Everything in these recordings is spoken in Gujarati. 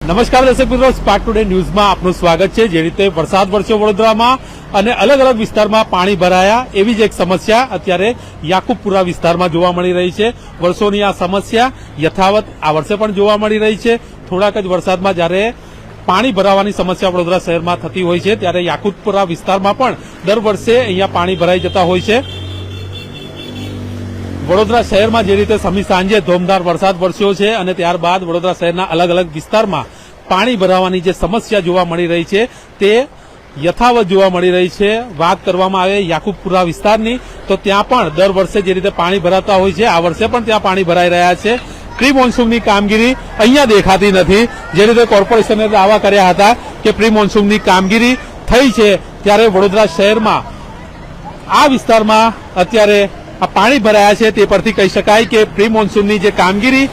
નમસ્કાર દર્શક મિત્રો સ્પાર્ક ટુડે ન્યૂઝમાં આપનું સ્વાગત છે. જે રીતે વરસાદ વરસ્યો વડોદરામાં અને અલગ અલગ વિસ્તારમાં પાણી ભરાયા, એવી જ એક સમસ્યા અત્યારે યાકુબપુરા વિસ્તારમાં જોવા મળી રહી છે. વર્ષોની આ સમસ્યા યથાવત આ વર્ષે પણ જોવા મળી રહી છે. થોડાક જ વરસાદમાં જ્યારે પાણી ભરાવાની સમસ્યા વડોદરા શહેરમાં થતી હોય છે, ત્યારે યાકુબપુરા વિસ્તારમાં પણ દર વર્ષે અહીંયા પાણી ભરાઈ જતા હોય છે. વડોદરા શહેરમાં જે રીતે સમી સાંજે ધોમધાર વરસાદ વરસ્યો છે અને ત્યારબાદ વડોદરા શહેરના અલગ અલગ વિસ્તારમાં પાણી ભરાવાની જે સમસ્યા જોવા મળી રહી છે, તે યથાવત જોવા મળી રહી છે. વાત કરવામાં આવે યાકુબપુરા વિસ્તારની, તો ત્યાં પણ દર વર્ષે જે રીતે પાણી ભરાતા હોય છે, આ વર્ષે પણ ત્યાં પાણી ભરાઈ રહ્યા છે. પ્રી મોન્સૂનની કામગીરી અહીંયા દેખાતી નથી. જે રીતે કોર્પોરેશને દાવા કર્યા હતા કે પ્રી મોન્સૂનની કામગીરી થઈ છે, ત્યારે વડોદરા શહેરમાં આ વિસ્તારમાં અત્યારે આ પાણી ભરાયા છે તે પરથી કહી શકાય કે પ્રી મોન્સૂનની જે કામગીરી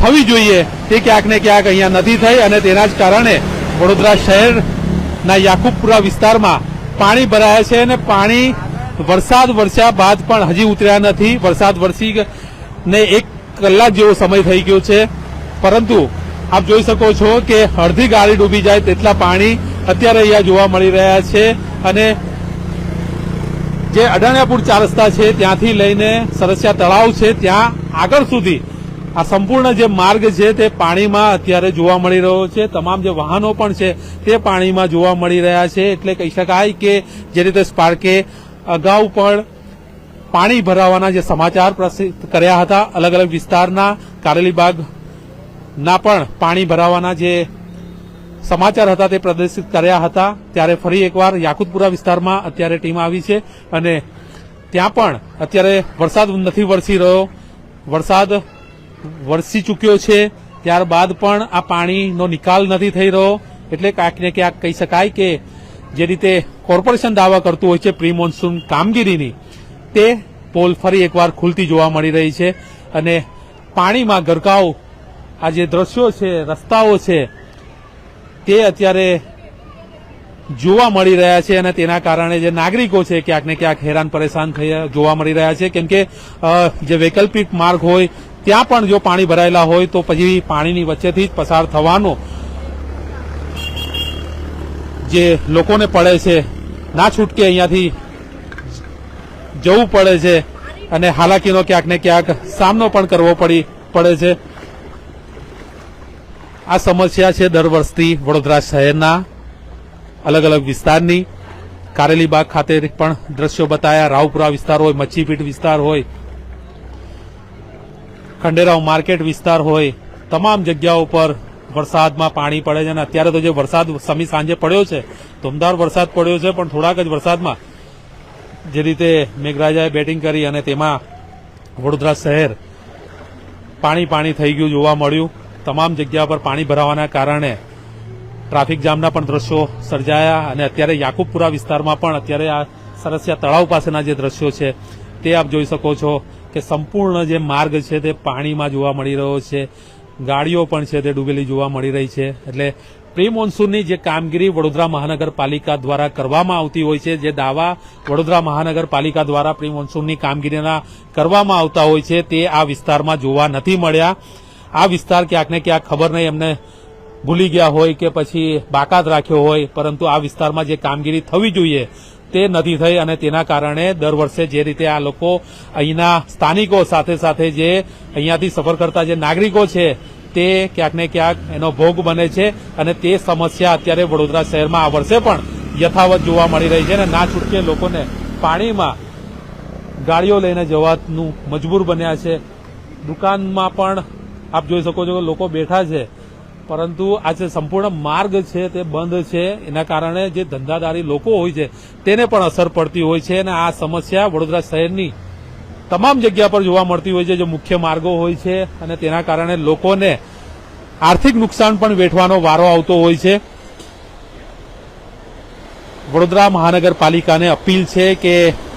થવી જોઈએ તે ક્યાંક ક્યાંક અહીંયા નથી થઈ અને તેના જ કારણે વડોદરા શહેરના યાકુબપુરા વિસ્તારમાં પાણી ભરાયા છે અને પાણી વરસાદ વરસ્યા બાદ પણ હજી ઉતર્યા નથી. વરસાદ વરસી ને એક કલાક જેવો સમય થઈ ગયો છે. પરંતુ આપ જોઈ શકો છો કે અડધી ગાડી ડૂબી જાય તેટલા પાણી અત્યારે અહીંયા જોવા મળી રહ્યા છે અને જે અડાણ્યાપુર ચાર રસ્તા છે, ત્યાંથી લઈને સરસિયા તળાવ છે, ત્યાં આગળ સુધી આ સંપૂર્ણ જે માર્ગ છે, તે પાણીમાં અત્યારે જોવા મળી રહ્યો છે. તમામ જે વાહનો પણ છે, તે પાણીમાં જોવા મળી રહ્યા છે. એટલે કહી શકાય કે જે રીતે સ્પાર્કે અગાઉ પણ પાણી ભરાવાના જે સમાચાર પ્રસિદ્ધ કર્યા હતા અલગ અલગ વિસ્તારના કારેલીબાગના પણ પાણી ભરાવાના જે સમાચાર હતા તે પ્રદર્શિત કર્યા હતા. ત્યારે ફરી એકવાર યાકુતપુરા વિસ્તારમાં અત્યારે ટીમ આવી છે અને ત્યાં પણ અત્યારે વરસાદ નથી વરસી રહ્યો. વરસાદ વરસી ચૂક્યો છે. ત્યારબાદ પણ આ પાણીનો નિકાલ નથી થઈ રહ્યો. એટલે ક્યાંક ક્યાંક કહી શકાય કે જે રીતે કોર્પોરેશન દાવા કરતું હોય છે પ્રી મોન્સૂન કામગીરીની, તે પોલ ફરી એકવાર ખુલતી જોવા મળી રહી છે. અને પાણીમાં ગરકાવ, આ જે દ્રશ્યો છે, રસ્તાઓ છે તે અત્યારે જોવા મળી રહ્યા છે અને તેના કારણે જે નાગરિકો છે ક્યાંક ને ક્યાંક હેરાન પરેશાન થઈ જોવા મળી રહ્યા છે. કેમ કે જે વૈકલ્પિક માર્ગ હોય, ત્યાં પણ જો પાણી ભરાયેલા હોય, તો પછી પાણીની વચ્ચેથી જ પસાર થવાનો જે લોકોને પડે છે, ના છૂટકે અહીંયાથી જવું પડે છે અને હાલાકીનો ક્યાંક ને ક્યાંક સામનો પણ કરવો પડી, પડે છે. આ સમસ્યા છે દર વર્ષથી વડોદરા શહેરના અલગ અલગ વિસ્તારની. કારેલીબાગ ખાતે પણ દ્રશ્યો બતાયા. રાવપુરા વિસ્તાર હોય મચ્છીપીઠ વિસ્તાર હોય, ખંડેરાવ માર્કેટ વિસ્તાર હોય, તમામ જગ્યાઓ પર વરસાદમાં પાણી પડે છે અને અત્યારે તો જે વરસાદ સમી સાંજે પડ્યો છે ધોમધાર વરસાદ પડ્યો છે, પણ થોડાક જ વરસાદમાં જે રીતે મેઘરાજાએ બેટિંગ કરી અને તેમાં વડોદરા શહેર પાણી પાણી થઈ ગયું જોવા મળ્યું. તમામ જગ્યા પર પાણી ભરાવાના કારણે ટ્રાફિક જામના પણ દ્રશ્યો સર્જાયા અને અત્યારે યાકુબપુરા વિસ્તારમાં પણ અત્યારે આ સરસિયા તળાવ પાસેના જે દ્રશ્યો છે, તે આપ જોઈ શકો છો કે સંપૂર્ણ જે માર્ગ છે તે પાણીમાં જોવા મળી રહ્યો છે. ગાડીઓ પણ છે તે ડૂબેલી જોવા મળી રહી છે. એટલે પ્રી મોન્સૂનની જે કામગીરી વડોદરા મહાનગરપાલિકા દ્વારા કરવામાં આવતી હોય છે, જે દાવા વડોદરા મહાનગરપાલિકા દ્વારા પ્રી મોન્સૂનની કામગીરીના કરવામાં આવતા હોય છે, તે આ વિસ્તારમાં જોવા નથી મળ્યા. આ વિસ્તાર ક્યાંક ને ક્યાંક ખબર નહીં, એમને ભૂલી ગયા હોય કે પછી બાકાત રાખ્યો હોય, પરંતુ આ વિસ્તારમાં જે કામગીરી થવી જોઈએ તે નથી થઈ અને તેના કારણે દર વર્ષે જે રીતે આ લોકો અહીંના સ્થાનિકો સાથે સાથે જે અહીંયાથી સફર કરતા જે નાગરિકો છે, તે ક્યાંક ને ક્યાંક એનો ભોગ બને છે અને તે સમસ્યા અત્યારે વડોદરા શહેરમાં આ વર્ષે પણ યથાવત જોવા મળી રહી છે અને ના છૂટકે લોકોને પાણીમાં ગાડીઓ લઈને જવાનું મજબૂર બન્યા છે. દુકાનમાં પણ આપ જોઈ શકો છો કે લોકો બેઠા છે. પરંતુ આ જે સંપૂર્ણ માર્ગ છે તે બંધ છે. એના કારણે જે ધંધાદારી લોકો હોય છે તેને પણ અસર પડતી હોય છે અને આ સમસ્યા વડોદરા શહેરની તમામ જગ્યા પર જોવા મળતી હોય છે જે મુખ્ય માર્ગો હોય છે અને તેના કારણે લોકોને આર્થિક નુકસાન પણ વેઠવાનો વારો આવતો હોય છે. વડોદરા મહાનગરપાલિકાને અપીલ છે કે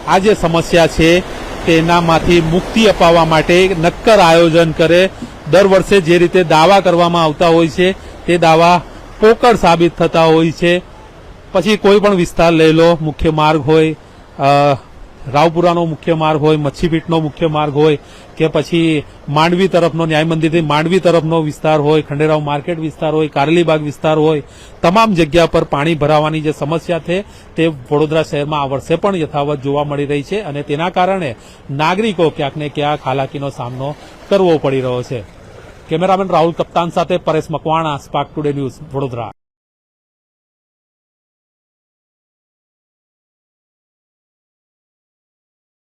આ જે સમસ્યા છે તેનામાંથી મુક્તિ અપાવવા માટે નક્કર આયોજન કરે. દર વર્ષે જે રીતે દાવા કરવામાં આવતા હોય છે, તે દાવા પોકળ સાબિત થતા હોય છે. પછી કોઈ પણ વિસ્તાર લઈ લો, મુખ્ય માર્ગ હોય રાવપુરાનો મુખ્ય માર્ગ હોય મચ્છીપીટનો મુખ્ય માર્ગ હોય, કે પછી માંડવી તરફનો ન્યાય મંદિરથી માંડવી તરફનો વિસ્તાર હોય, ખંડેરાવ માર્કેટ વિસ્તાર હોય, કારેલીબાગ વિસ્તાર હોય, તમામ જગ્યા પર પાણી ભરાવાની જે સમસ્યા છે તે વડોદરા શહેરમાં આ વર્ષે પણ યથાવત જોવા મળી રહી છે અને તેના કારણે નાગરિકો ક્યાંક ક્યાંક હાલાકીનો સામનો કરવો પડી રહ્યો છે. કેમેરામેન રાહુલ કપ્તાન સાથે Paresh Makwana, Spark Today News, Vadodara.